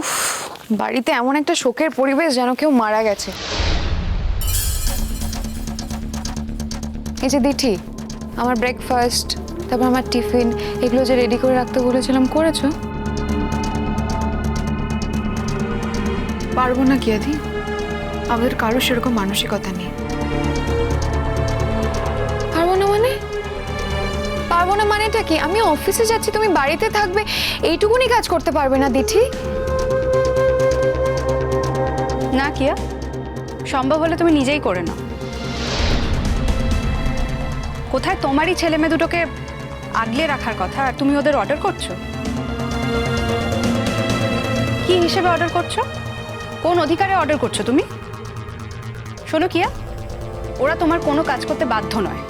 উফ, বাড়িতে এমন একটা শোকের পরিবেশ যেন কেউ মারা গেছে। এই যে দিঠি, আমার ব্রেকফাস্ট তারপর আমার টিফিন, এগুলো যে রেডি করে রাখতে বলেছিলাম, করেছ? পারব না কি আদি? আমাদের কারও সেরকম মানসিকতা নেই। পারব না মানে? পারব না মানেটা কি? আমি অফিসে যাচ্ছি, তুমি বাড়িতে থাকবে, এইটুকুনি কাজ করতে পারবে না দিঠি? না কিয়া? সম্ভব হলে তুমি নিজেই করে নাও। কোথায় তোমারই ছেলে মেয়ে দুটোকে আগলে রাখার কথা আর তুমি ওদের অর্ডার করছ? কি হিসেবে অর্ডার করছ? কোন অধিকারে অর্ডার করছ তুমি? শোনো কিয়া, ওরা তোমার কোনো কাজ করতে বাধ্য নয়।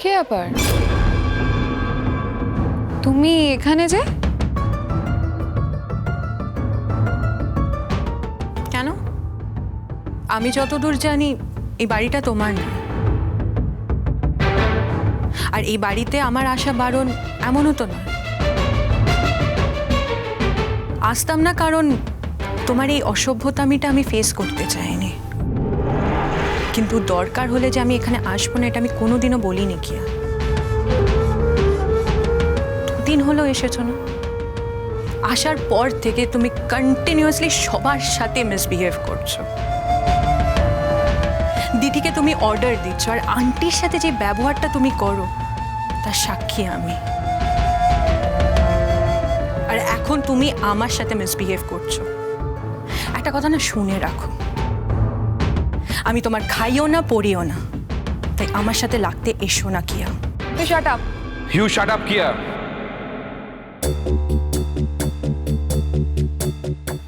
কে ব্যাপার তুমি এখানে যে? আমি যতদূর জানি, এই বাড়িটা তোমার না। আর এই বাড়িতে আমার আসা বারণ এমনও তো নয়। আসতাম না কারণ তোমার এই অসভ্যতামিটা আমি ফেস করতে চাইনি। কিন্তু দরকার হলে যে আমি এখানে আসব না, এটা আমি কোনোদিনও বলিনি কিয়া। দিন হলো এসেছ না? আসার পর থেকে তুমি কন্টিনিউয়াসলি সবার সাথে মিসবিহেভ করছ। দিদিকে তুমি অর্ডার দিচ্ছ আর আন্টির সাথে যে ব্যবহারটা তুমি করো তার সাক্ষী আমি। আর এখন তুমি আমার সাথে মিসবিহেভ করছ। একটা কথা না শুনে রাখো। আমি তোমার খাইও না পড়িও না। তাই আমার সাথে লাগতে এসো না কিয়া। তুই shut up you shut up কিয়া।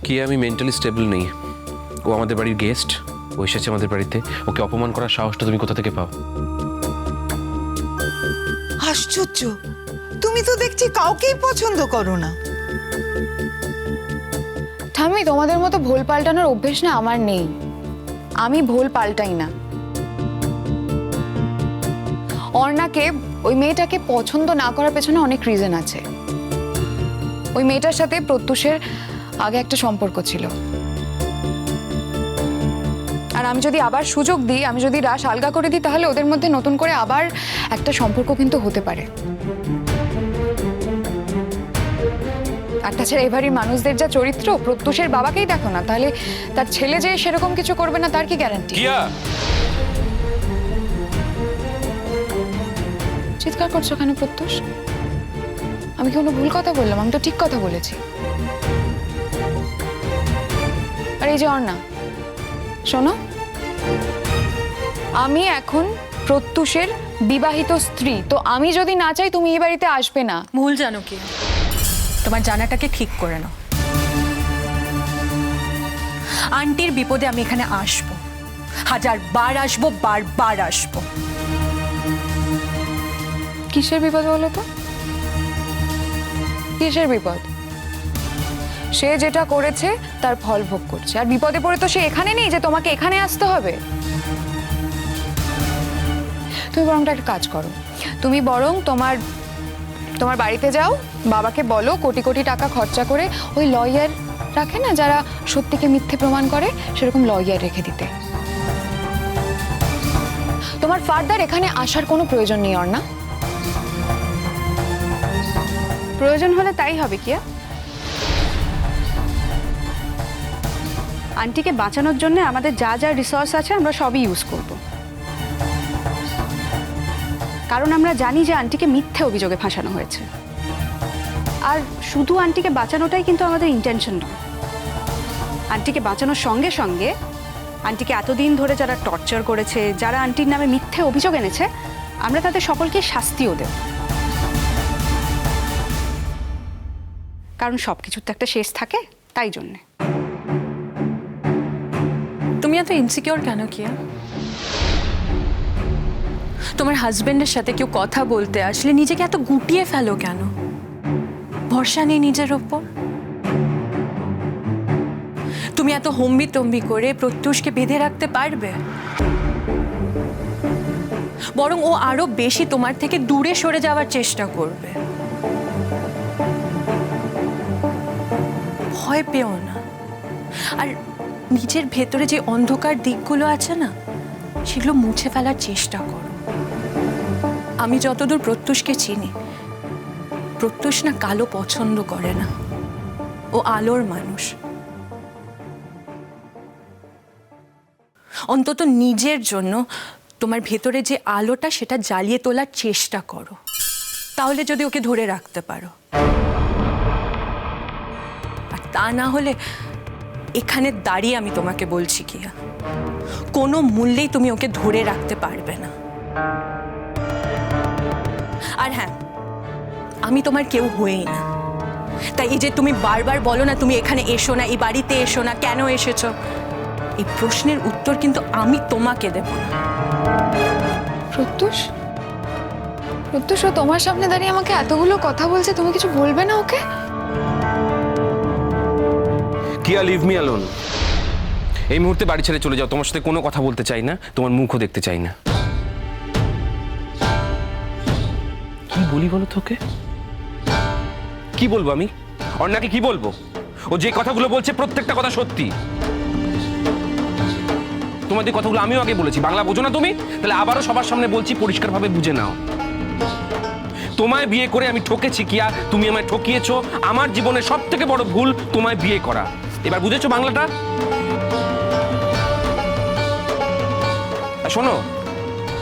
কি আমি মেন্টালি স্টেবল নেই। ও আমাদের বাড়ির গেস্ট ও এসেছে আমাদের বাড়িতে। ওকে অপমান করার সাহসটা তুমি কোথা থেকে পাও? আশ্চর্য। তুমি তো দেখছি কাউকেই পছন্দ করো না। ঠাম্মি তোমাদের মতো ভোল পাল্টানোর অভ্যেস না আমার নেই। আমি ভোল পাল্টাই না। অর্ণাকে ওই মেয়েটাকে পছন্দ না করার পেছনে অনেক রিজন আছে। ওই মেয়েটার সাথে প্রত্যুষের আগে একটা সম্পর্ক ছিল। আর আমি যদি আবার সুযোগ দিই আমি যদি রাস আলগা করে দিই তাহলে ওদের মধ্যে নতুন করে আবার একটা সম্পর্ক কিন্তু হতে পারে। আর তাছাড়া এবারই মানুষদের যা চরিত্র প্রত্যুষের বাবাকেই দেখো না তাহলে তার ছেলে যে সেরকম কিছু করবে না তার কি গ্যারান্টি চিৎকার করছ কেন প্রত্যুষ? আমি কি কোনো ভুল কথা বললাম? আমি তো ঠিক কথা বলেছি। আর এই যে অর্ণা শোনো আমি এখন প্রত্যুষের বিবাহিত স্ত্রী তো আমি যদি না চাই তুমি এই বাড়িতে আসবে না। ভুল জানো কি? তোমার জানাটাকে ঠিক করে নাও। আন্টির বিপদে আমি এখানে আসব। হাজার বার আসব বারবার আসব। কিসের বিপদ বলো তো? কিসের বিপদ? সে যেটা করেছে, তার ফল ভোগ করছে। আর বিপদে পড়ে তো সে এখানে নেই যে তোমাকে এখানে আসতে হবে। তুমি বরং একটা কাজ করো। তুমি বরং তোমার তোমার বাড়িতে যাও, বাবাকে বলো, কোটি কোটি টাকা খরচা করে ওই লয়ার রাখে না, যারা সত্যিকে মিথ্যে প্রমাণ করে, সেরকম লয়ার রেখে দিতে। তোমার ফার্দার এখানে আসার কোনো প্রয়োজন নেই, অর্ণা। প্রয়োজন হলে তাই হবে, কিয়া। আন্টিকে বাঁচানোর জন্য আমাদের যা যা রিসোর্স আছে আমরা সবই ইউজ করব। কারণ আমরা জানি যে আন্টিকে মিথ্যে অভিযোগে ফাঁসানো হয়েছে। আর শুধু আন্টিকে বাঁচানোটাই কিন্তু আমাদের ইন্টেনশন নয়। আন্টিকে বাঁচানোর সঙ্গে সঙ্গে আন্টিকে এতদিন ধরে যারা টর্চার করেছে, যারা আন্টির নামে মিথ্যে অভিযোগ এনেছে, আমরা তাদের সকলকে শাস্তিও দেব। কারণ সব কিছুর তো একটা শেষ থাকে, তাই জন্যে। তুমি এত ইনসিকিওর কেন, কিয়া? তোমার হাজবেন্ডের সাথে কেউ কথা বলতে আসলে নিজেকে এত গুটিয়ে ফেলো কেন? ভরসা নেই নিজের ওপর? তুমি এত হম্বি তম্বি করে প্রত্যুষকে বেঁধে রাখতে পারবে? বরং ও আরও বেশি তোমার থেকে দূরে সরে যাওয়ার চেষ্টা করবে। ভয় পেও না। আর নিজের ভেতরে যে অন্ধকার দিকগুলো আছে না, সেগুলো মুছে ফেলার চেষ্টা করো। আমি যতদূর প্রত্যুষকে চিনি, প্রত্যুষ না কালো পছন্দ করে না। ও আলোর মানুষ। অন্তত নিজের জন্য তোমার ভেতরে যে আলোটা, সেটা জ্বালিয়ে তোলার চেষ্টা করো। তাহলে যদি ওকে ধরে রাখতে পারো। আর তা না হলে এখানে দাঁড়িয়ে আমি তোমাকে বলছি, কিয়া। কোনো মূল্যেই তুমি ওকে ধরে রাখতে পারবে না। আর হ্যাঁ আমি তোমার কেউ হয়েই না। তাই এই যে তুমি বারবার বলো না, তুমি এখানে এসো না, এই বাড়িতে এসো না, কেন এসেছ? এই প্রশ্নের উত্তর কিন্তু আমি তোমাকে দেব প্রত্যুষ? প্রত্যুষ তোমার সামনে দাঁড়িয়ে আমাকে এতগুলো কথা বলছে, তুমি কিছু বলবে না ওকে? কিয়া লিভ মি অ্যালোন এই মুহূর্তে বাড়ি ছেড়ে চলে যাও। তোমার সাথে কোনো কথা বলতে চাই না, তোমার মুখও দেখতে চাই না। কি বলি বলো তোকে কি বলব আমি? অন্যাকে কি বলব? ও যে কথাগুলো বলছে প্রত্যেকটা কথা সত্যি। তোমাদের কথাগুলো আমিও আগে বলেছি। বাংলা বোঝো না তুমি? তাহলে আবারও সবার সামনে বলছি, পরিষ্কারভাবে বুঝে নাও। তোমায় বিয়ে করে আমি ঠকেছি, কিয়া। তুমি আমায় ঠকিয়েছো। আমার জীবনে সব থেকে বড় ভুল তোমায় বিয়ে করা। এবার বুঝেছ বাংলাটা? শোনো,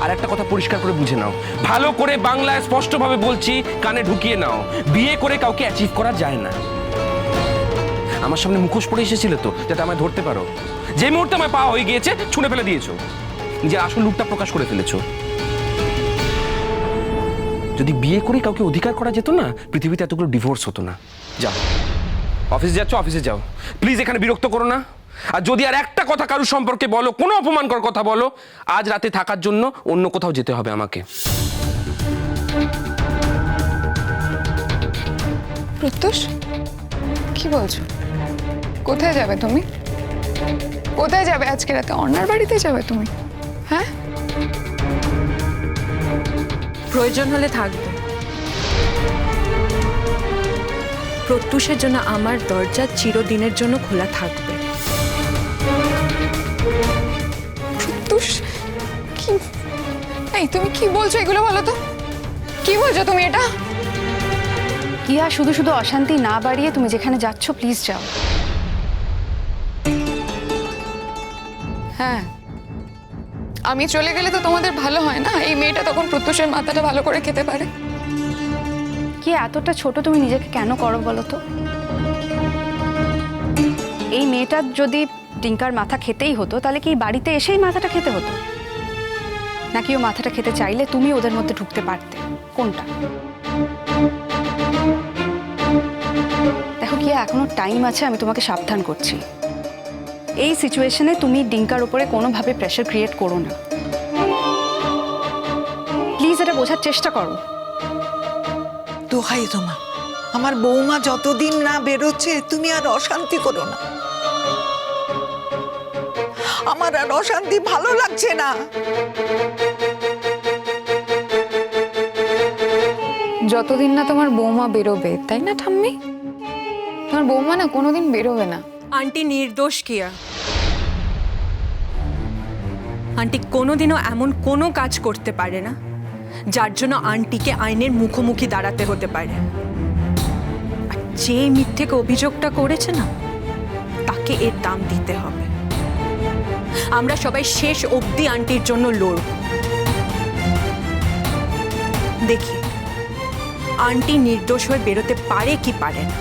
আর একটা কথা পরিষ্কার করে বুঝে নাও। ভালো করে বাংলায় স্পষ্টভাবে বলছি, কানে ঢুকিয়ে নাও। বিয়ে করে কাউকে অ্যাচিভ করা যায় না। আমার সামনে মুখোশ পড়ে এসেছিল তো, যাতে আমায় ধরতে পারো। যে মুহূর্তে আমায় পাওয়া হয়ে গিয়েছে, ছুঁড়ে ফেলে দিয়েছ। নিজের আসল লুকটা প্রকাশ করে ফেলেছো। যদি বিয়ে করে কাউকে অধিকার করা যেত না, পৃথিবীতে এতগুলো ডিভোর্স হতো না। যাও। অফিসে যাচ্ছ অফিসে যাও। প্লিজ এখানে বিরক্ত করো না। আর যদি আর একটা কথা কারোর সম্পর্কে বলো কোনো অপমানকর কথা বলো আজ রাতে থাকার জন্য অন্য কোথাও যেতে হবে আমাকে। প্রত্যুষ কি বলছো? কোথায় যাবে তুমি? কোথায় যাবে? আজকে রাতে অন্যার বাড়িতে যাবে তুমি? হ্যাঁ? প্রয়োজন হলে থাকবে। প্রত্যুষের জন্য আমার দরজা চিরদিনের জন্য খোলা থাকবে। প্রত্যুষ? কি? এই তুমি কি বলছো এগুলো বলো তো? কি বলছো তুমি এটা? কি কিয়া শুধু শুধু অশান্তি না বাড়িয়ে তুমি যেখানে যাচ্ছ প্লিজ যাও। হ্যাঁ। আমি চলে গেলে তো তোমাদের ভালো হয় না? এই মেয়েটা তখন প্রত্যুষের মাথাটা ভালো করে খেতে পারে। কি এতটা ছোট তুমি নিজেকে কেন করো বলো তো? এই মেয়েটার যদি টিঙ্কার মাথা খেতেই হতো, তাহলে কি বাড়িতে এসেই মাথাটা খেতে হতো? নাকি ও মাথাটা খেতে চাইলে তুমি ওদের মধ্যে ঢুকতে পারতে? কোনটা? দেখো কি, এখনও টাইম আছে, আমি তোমাকে সাবধান করছি। এই সিচুয়েশনে তুমি ডিঙ্কার উপরে কোনোভাবে প্রেশার ক্রিয়েট করো না। প্লিজ এটা বোঝার চেষ্টা করো। দোহাই তোমার আমার বৌমা যতদিন না বেরোচ্ছে তুমি আর অশান্তি করো না। আমার আর অশান্তি ভালো লাগছে না। যতদিন না তোমার বৌমা বেরোবে তাই না ঠাম্মি? তোমার বৌমা না কোনোদিন বেরোবে না। আন্টি নির্দোষ কিয়া। আন্টি কোনোদিনও এমন কোনো কাজ করতে পারে না। যার জন্য আন্টিকে আইনের মুখোমুখি দাঁড়াতে হতে পারে। যে মিথ্যেকে অভিযোগটা করেছে না, তাকে এর দাম দিতে হবে। আমরা সবাই শেষ অবধি আন্টির জন্য লড়ব। দেখি, আন্টি নির্দোষ হয়ে বেরোতে পারে কি পারে না।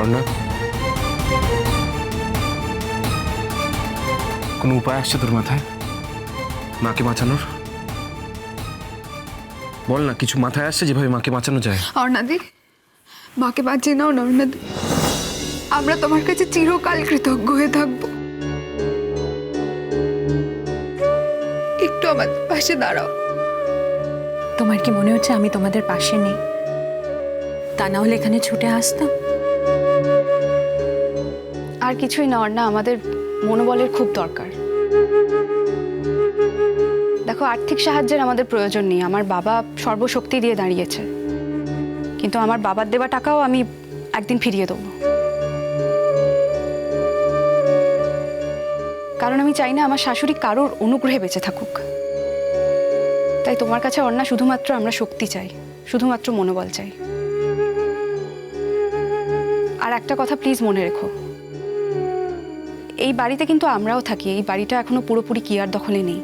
অর্ণা কোনো উপায় আসছে তোর মাথায়? মাকে বাঁচানোর? বল না কিছু মাথায় আসছে যেভাবে মাকে বাঁচানো যায়? অর্ণাদি মাকে বাঁচিয়ে নাও না অর্ণাদি। আমরা তোমার কাছে চিরকাল কৃতজ্ঞ হয়ে থাকব। একটু আমাদের পাশে দাঁড়াও। তোমার কি মনে হচ্ছে আমি তোমাদের পাশে নেই? তা না হলে এখানে ছুটে আসতাম। আর কিছুই না না আমাদের মনোবলের খুব দরকার। দেখো, আর্থিক সাহায্যের আমাদের প্রয়োজন নেই। আমার বাবা সর্বশক্তি দিয়ে দাঁড়িয়েছে। কিন্তু আমার বাবার দেওয়া টাকাও আমি একদিন ফিরিয়ে দেবো। কারণ আমি চাই না আমার শাশুড়ি কারোর অনুগ্রহে বেঁচে থাকুক। তাই তোমার কাছে অন্য শুধুমাত্র আমরা শক্তি চাই, শুধুমাত্র মনোবল চাই। আর একটা কথা প্লিজ মনে রেখো। এই বাড়িতে কিন্তু আমরাও থাকি, এই বাড়িটা এখনও পুরোপুরি কিয়ার দখলে নেই।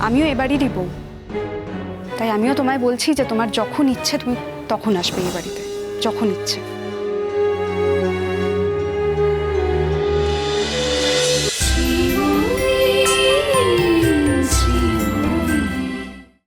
আমিও এবারই বাড়িরই বউ তাই আমিও তোমায় বলছি যে তোমার যখন ইচ্ছে তুমি তখন আসবে এই বাড়িতে। যখন ইচ্ছে।